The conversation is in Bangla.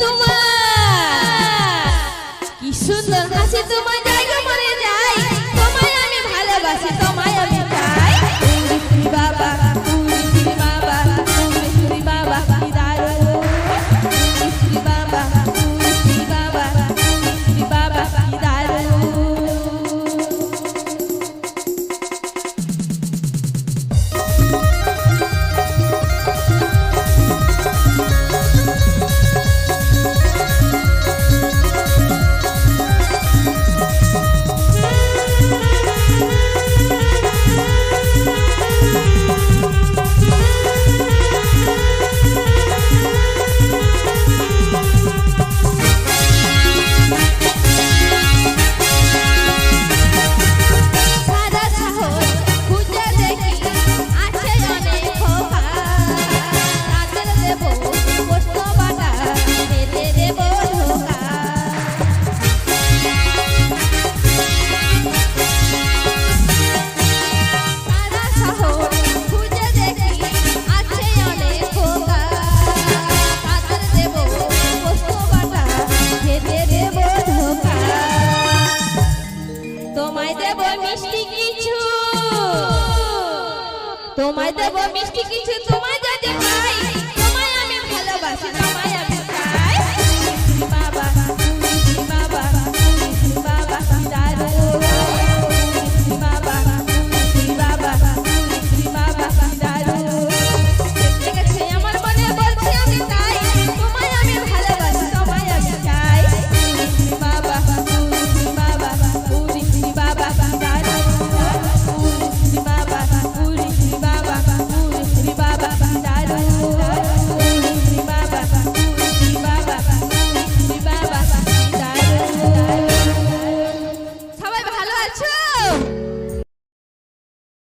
তোমার। কি সুন্দর হাসি তোমার দেব মিষ্টি কিছু। তোমায় দেব মিষ্টি কিছু তোমায় যাতে তোমায় আমি ভালোবাসি তোমায়